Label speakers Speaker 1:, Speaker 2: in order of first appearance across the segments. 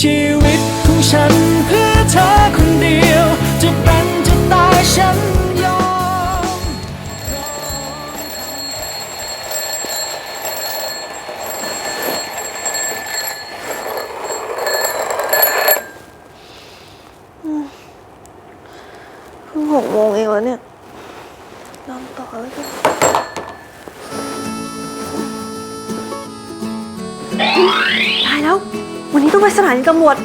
Speaker 1: ชีวิตของฉันเพื่อเธอคนเดียว จะเป็นจะตายฉันยอม
Speaker 2: เพิ่งหกโมงเองแล้วเนี่ยนอนต่อแล้วกันตายแล้ว วันนี้ต้องไปสถานีตำรวจ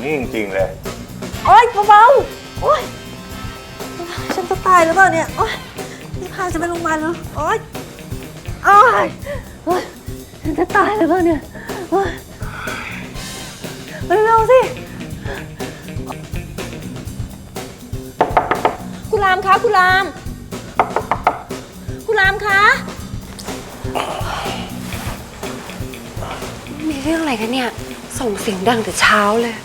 Speaker 3: นนี้จริง ๆ เลย
Speaker 2: ๆโอ๊ยเบาๆโอ๊ยฉันจะตายหรือเปล่าเนี่ย โอ๊ยนี่พาฉันไปโรงพยาบาลแล้วโอ๊ยโอ๊ยโอ๊ยฉันจะตายหรือเปล่าเนี่ยโอ๊ยเร็วๆสิ
Speaker 4: คุณรามคะคุณราม คุณรามคะ
Speaker 5: มีเรื่องอะไรกันเนี่ย ส่งเสียงดังแต่เช้าเลย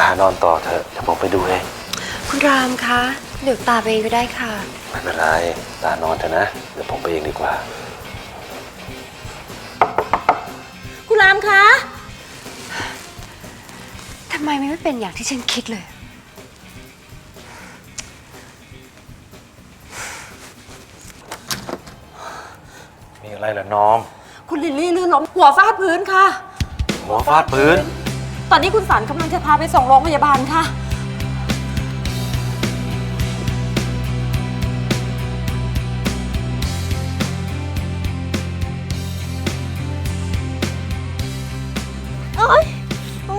Speaker 6: ตานอนต่อเถอะเดี๋ยวผมไปดูเอง
Speaker 5: คุณรามคะ เดี๋ยวตาไปเองก็ได้ค่ะ
Speaker 6: ไม่เป็นไร ตานอนเถอะนะ เดี๋ยวผมไปเองดีกว่า
Speaker 4: คุณรามคะ
Speaker 5: ทำไมไม่เป็นอย่างที่ฉันคิดเลย
Speaker 6: มีอะไรเหรอน้อง
Speaker 4: คุณลิลลี่ลื่นล้มหัวฟาดพื้นค่ะ
Speaker 6: หัวฟาดพื้น
Speaker 4: ตอนนี้คุณสันกำลังจะพาไปส่งโรงพยาบาลค่ะ
Speaker 2: โอ๊ยอื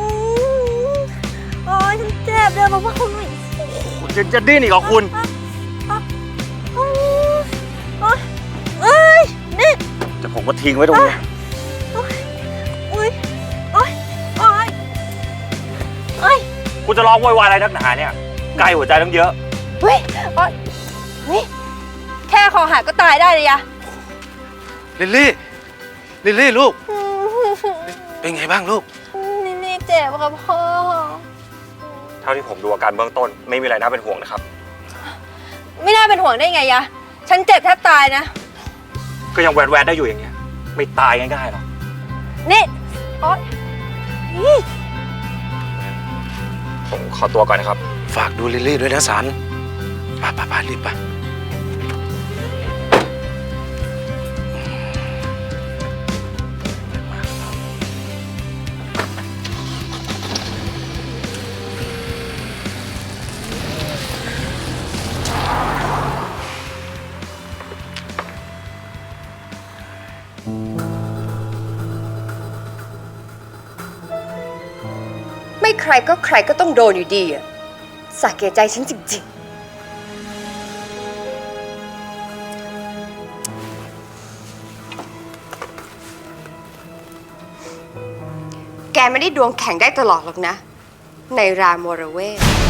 Speaker 2: มโอ๊ยฉันเจ็บเดินมาว่าคุณหน่อยสิ
Speaker 3: คุณจะจะดิ้นอีกเหรอคุณ
Speaker 2: โอ๊ยโอ๊ยเอ้ยนี่
Speaker 3: จะผมก็ทิ้งไว้ตรงนี้ คุณจะร้องโวยวายอะไรนักหนาเนี่ยใกล้หัวใจตั้งเยอะ
Speaker 4: เฮ้ยโอ๊ยเฮ้ยแค่คอหักก็ตายได้เลยยะ
Speaker 6: ลิลลี่ ลิลลี่ลูก เป็นไงบ้างลูก
Speaker 2: นี่นี่เจ็บครับพ่อ
Speaker 3: เท่าที่ผมดูอาการเบื้องต้น ไม่มีอะไรน่าเป็นห่วงนะครับ
Speaker 4: ไม่น่าเป็นห่วงได้ไงยะ ฉันเจ็บแทบตายนะ
Speaker 3: ก็ยังแวดๆได้อยู่อย่างเงี้ย ไม่ตายง่ายๆหรอก
Speaker 4: นี่โอ๊ย
Speaker 3: ผมขอตัวก่อนนะครับ
Speaker 6: ฝากดูลิลลี่ด้วยนะสันไปไปไปรีบไป
Speaker 5: ใครก็ใครก็ต้องโดนอยู่ดีอะสาเกใจฉันจริงๆ แกไม่ได้ดวงแข็งได้ตลอดหรอกนะ ในรามวรเวท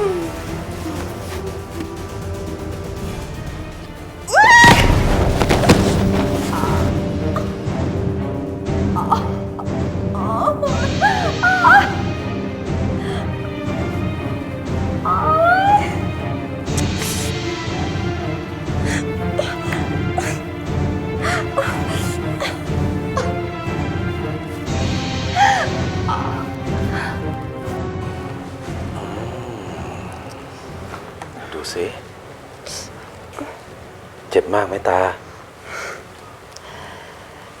Speaker 6: ดู สิ เจ็บมากไหมตา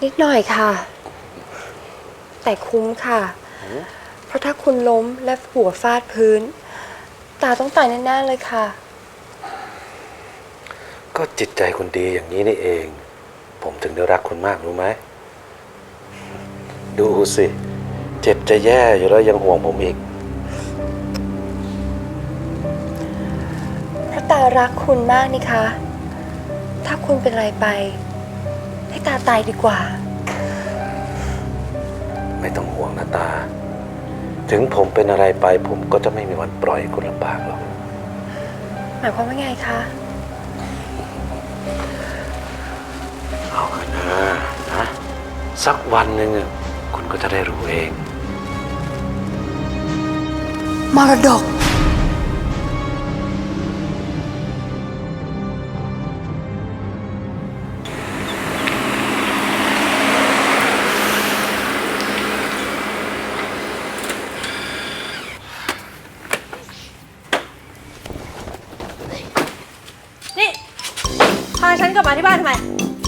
Speaker 5: นิดหน่อยค่ะ แต่คุ้มค่ะ เพราะถ้าคุณล้มและหัวฟาดพื้น ตาต้องตายแน่ๆเลยค่ะ
Speaker 6: ก็จิตใจคุณดีอย่างนี้นี่เอง ผมถึงได้รักคุณมากรู้ไหม ดูสิ เจ็บจะแย่อยู่แล้วยังห่วงผมอีก
Speaker 5: ตารักคุณมากนี่คะ ถ้าคุณเป็นอะไรไป ให้ตาตายดีกว่า
Speaker 6: ไม่ต้องห่วงนะตา ถึงผมเป็นอะไรไป ผมก็จะไม่มีวันปล่อยให้คุณลำบากหรอก
Speaker 5: หมายความว่าไงคะ
Speaker 6: เอาเถอะนะนะ สักวันหนึ่งอะคุณก็จะได้รู้เอง
Speaker 5: มรดก
Speaker 2: กลับมาที่บ้านทำไม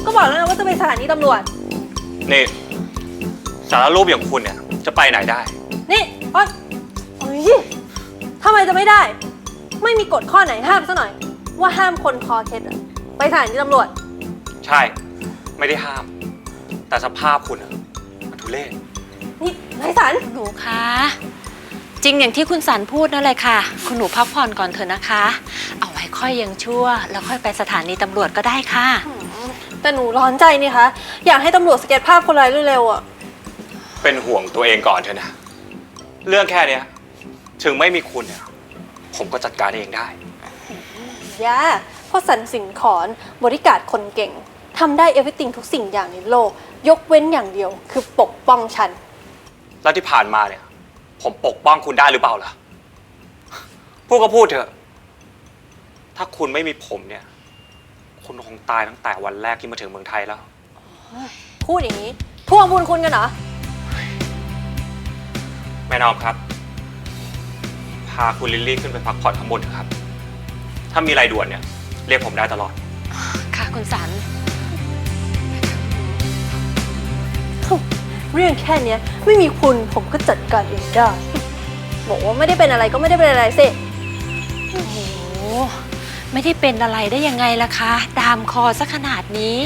Speaker 2: ก็บอกแล้วนะว่าจะไปสถานีตำรวจ
Speaker 3: นี่สารรูปอย่างคุณเนี่ย จะไปไหนได้
Speaker 2: นี่โอ๊ยโอ๊ยทำไมจะไม่ได้ ไม่มีกฎข้อไหนห้ามซะหน่อย ว่าห้ามคนคอเคล็ดอะไปสถานีตำรวจ
Speaker 3: ใช่ ไม่ได้ห้าม แต่สภาพคุณอะมันทุเรศ
Speaker 2: นี่นายสัน
Speaker 7: หนูคะ จริงอย่างที่คุณสันพูดนั่นแหละค่ะ คุณหนูพักผ่อนก่อนเถอะนะคะเอาไว้ ค่อยยังชั่ว แล้วค่อยไปสถานีตำรวจก็ได้ค่ะ
Speaker 2: แต่หนูร้อนใจนี่คะ อยากให้ตำรวจสเก็ตภาพคนร้ายเร็วๆอะ
Speaker 3: เป็นห่วงตัวเองก่อนเถอะนะ เรื่องแค่เนี้ย ถึงไม่มีคุณเนี่ยผมก็จัดการเองได้
Speaker 2: ย่าเพราะสันสินขอนบริการดคนเก่งทำได้เอฟ r y ติงทุกสิ่งอย่างในโลก ยกเว้นอย่างเดียว คือปกป้องฉัน
Speaker 3: แล้วที่ผ่านมาเนี่ย ผมปกป้องคุณได้หรือเปล่าล่ะ พูดก็พูดเถอะ ถ้าคุณไม่มีผมเนี่ย คุณคงตายตั้งแต่วันแรกที่มาถึงเมืองไทยแล้ว
Speaker 2: พูดอย่างนี้ทวงบุญคุณกันเหรอ
Speaker 3: แม่นอมครับ พาคุณลิลลี่ขึ้นไปพักผ่อนข้างบนเถอะครับ ถ้ามีอะไรด่วนเนี่ย เรียกผมได้ตลอด
Speaker 7: ค่ะคุณสัน
Speaker 2: เรื่องแค่เนี้ยไม่มีคุณผมก็จัดการเองได้ บอกว่าไม่ได้เป็นอะไรก็ไม่ได้เป็นอะไรสิ
Speaker 7: โอ้โห ไม่ได้เป็นอะไรได้ยังไงล่ะคะดามคอซะขนาดนี้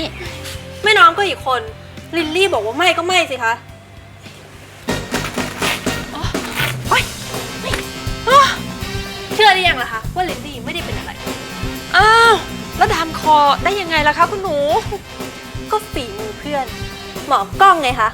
Speaker 2: แม่น้องก็อีกคน ลิลลี่บอกว่าไม่ก็ไม่สิคะอ๋อเฮ้ยอ๋อเชื่อได้ยังล่ะคะว่าลิลลี่ไม่ได้เป็นอะไร
Speaker 7: อ้าวแล้วดามคอได้ยังไงล่ะคะคุณหนู
Speaker 2: ก็ฝีมือเพื่อน หมอกล้องไงคะ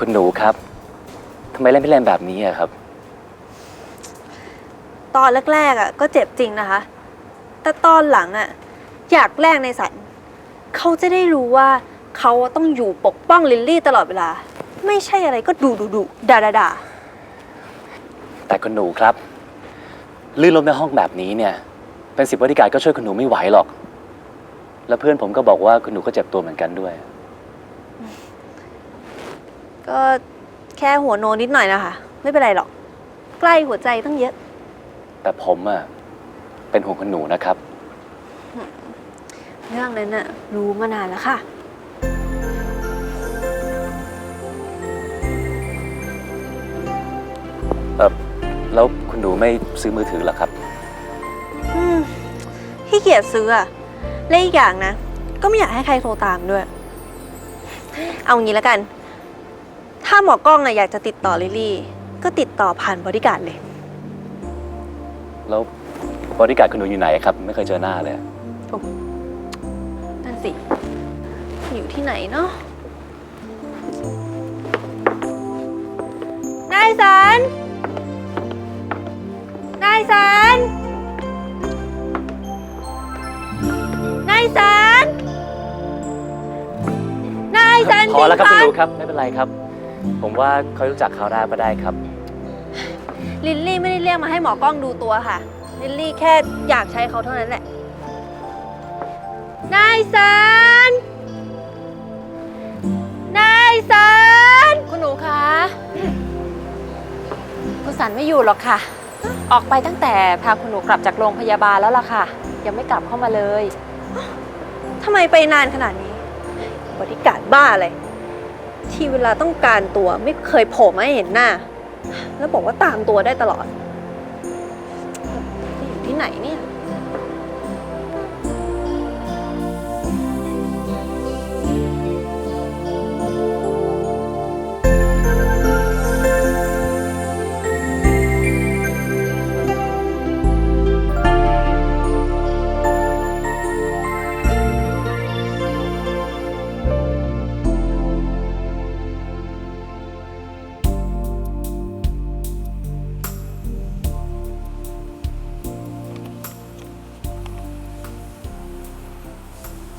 Speaker 8: คุณหนูครับทำไมเล่นพี่เล่นแบบนี้อะครับ
Speaker 2: ตอนแรกๆอะ ก็เจ็บจริงนะคะ แต่ตอนหลังอะ อยากแลกในสัน เขาจะได้รู้ว่าเขาต้องอยู่ปกป้องลิลลี่ตลอดเวลา ไม่ใช่อะไรก็ดูดูดูด่าด่าด่า
Speaker 8: แต่คุณหนูครับ ลื่นล้มในห้องแบบนี้เนี่ย เป็นสิบบริการดก็ช่วยคุณหนูไม่ไหวหรอก แล้วเพื่อนผมก็บอกว่าคุณหนูก็เจ็บตัวเหมือนกันด้วย
Speaker 2: ก็แค่หัวโนนิดหน่อยนะคะ ไม่เป็นไรหรอก ใกล้หัวใจตั้งเยอะ
Speaker 8: แต่ผมอะเป็นห่วงคุณหนูนะครับ
Speaker 2: เรื่องนั้นน่ะรู้มานานแล้วค่ะ
Speaker 8: เออแล้วคุณหนูไม่ซื้อมือถือเหรอครับ
Speaker 2: อืมขี้เกียจซื้ออะและอีกอย่างนะ ก็ไม่อยากให้ใครโทรตามด้วย เอางี้แล้วกัน ถ้าหมอกล้องอะอยากจะติดต่อลิลลี่ ก็ติดต่อผ่านบริการดเลย
Speaker 8: แล้วบริการดคุณหนูอยู่ไหนครับ ไม่เคยเจอหน้าเลย
Speaker 2: นั่นสิ อยู่ที่ไหนเนาะนายสันนายสันนายสันนายสัน
Speaker 8: พอแล้วครับ
Speaker 2: จ
Speaker 8: คุณ
Speaker 2: ง
Speaker 8: หนูครับ ไม่เป็นไรครับ ผมว่าเขารู้จักเขาได้ก็ได้ครับ
Speaker 2: ลิลลี่ไม่ได้เรียกมาให้หมอกล้องดูตัวค่ะ ลิลลี่แค่อยากใช้เขาเท่านั้นแหละ นายสัน นาย
Speaker 7: สัน คุณหนูคะ คุณสันไม่อยู่หรอกค่ะ ออกไปตั้งแต่พาคุณหนูกลับจากโรงพยาบาลแล้วล่ะค่ะ ยังไม่กลับเข้ามาเลย
Speaker 2: ทำไมไปนานขนาดนี้ บริการบ้าเลย ที่เวลาต้องการตัวไม่เคยโผล่มาให้เห็นหน้า แล้วบอกว่าตามตัวได้ตลอดจะอยู่ที่ไหนเนี่ย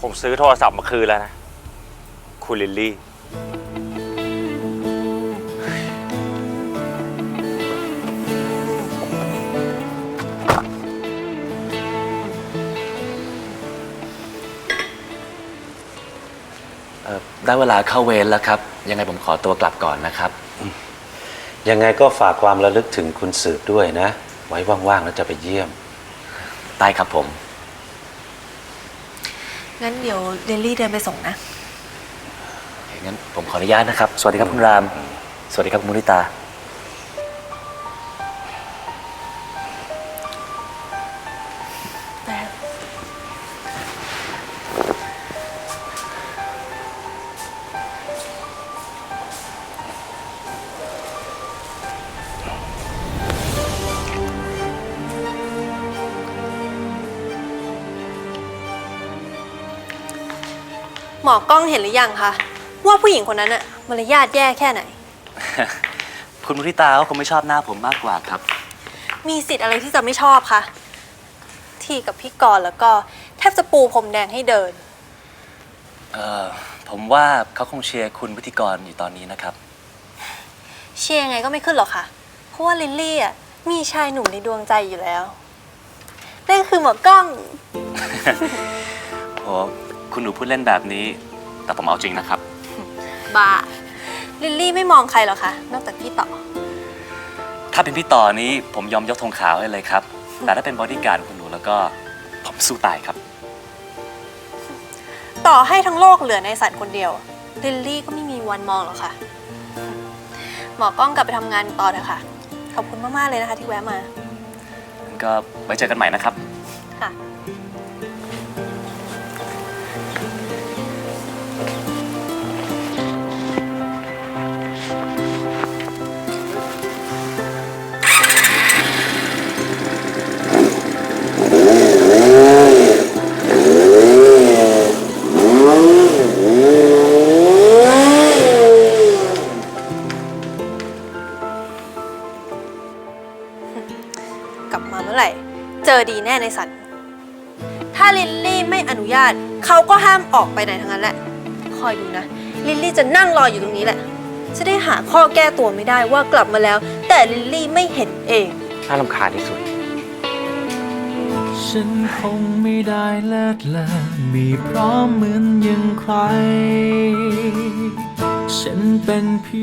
Speaker 3: ผมซื้อโทรศัพท์มาคืนแล้วนะ คุณลิลลี่
Speaker 8: เอ่อได้เวลาเข้าเวรแล้วครับ ยังไงผมขอตัวกลับก่อนนะครับ
Speaker 6: ยังไงก็ฝากความระลึกถึงคุณสืบด้วยนะ ไว้ว่างๆแล้วจะไปเยี่ยม
Speaker 8: ได้ครับผม
Speaker 2: งั้นเดี๋ยวเดลลี่เดินไปส่งนะ
Speaker 8: งั้นผมขออนุญาตนะครับ สวัสดีครับคุณราม สวัสดีครับคุณมุนิตา
Speaker 2: หมอกล้องเห็นหรือยังคะว่าผู้หญิงคนนั้นอะมารยาทแย่แค่ไหน
Speaker 8: คุณมุนิตาเขาคงไม่ชอบหน้าผมมากกว่าครับ
Speaker 2: มีสิทธิ์อะไรที่จะไม่ชอบคะทีกับพี่กรณ์แล้วก็แทบจะปูพรมแดงให้เดิน
Speaker 8: เอ่อผมว่าเขาคงเชียร์คุณพิธีกรอยู่ตอนนี้นะครับ
Speaker 2: เชียร์ยังไงก็ไม่ขึ้นหรอกค่ะ เพราะว่าลิลลี่อะมีชายหนุ่มในดวงใจอยู่แล้วนั่นคือหมอกล้อง
Speaker 8: โอ้ คุณหนูพูดเล่นแบบนี้ แต่ผมเอาจริงนะครับ
Speaker 2: บ้า ลิลลี่ไม่มองใครหรอกค่ะนอกจากพี่ต่อ
Speaker 8: ถ้าเป็นพี่ต่อนี้ผมยอมยกธงขาวให้เลยครับ แต่ถ้าเป็นบอดี้การ์ดคุณหนูแล้วก็ผมสู้ตายครับ
Speaker 2: ต่อให้ทั้งโลกเหลือในสันคนเดียว ลิลลี่ก็ไม่มีวันมองหรอกค่ะ หมอกล้องกลับไปทำงานต่อเถอะค่ะ ขอบคุณมาก ๆ เลยนะคะที่แวะมา
Speaker 8: ก็ไว้เจอกันใหม่นะครับ
Speaker 2: ค่ะ กลับมาเมื่อไหร่ เจอดีแน่ในสัน ถ้าลิลลี่ไม่อนุญาตเขาก็ห้ามออกไปไหนทั้งนั้นแหละ คอยดูนะ ลิลลี่จะนั่งรออยู่ตรงนี้แหละ จะได้หาข้อแก้ตัวไม่ได้ว่ากลับมาแล้ว แต่ลิลลี่ไม่เห็นเอง
Speaker 3: น่ารำคาญที่สุด
Speaker 1: ฉันคงไม่ได้เลิศเลอมีพร้อมเหมือนอยังใคร ฉันเป็นเพียง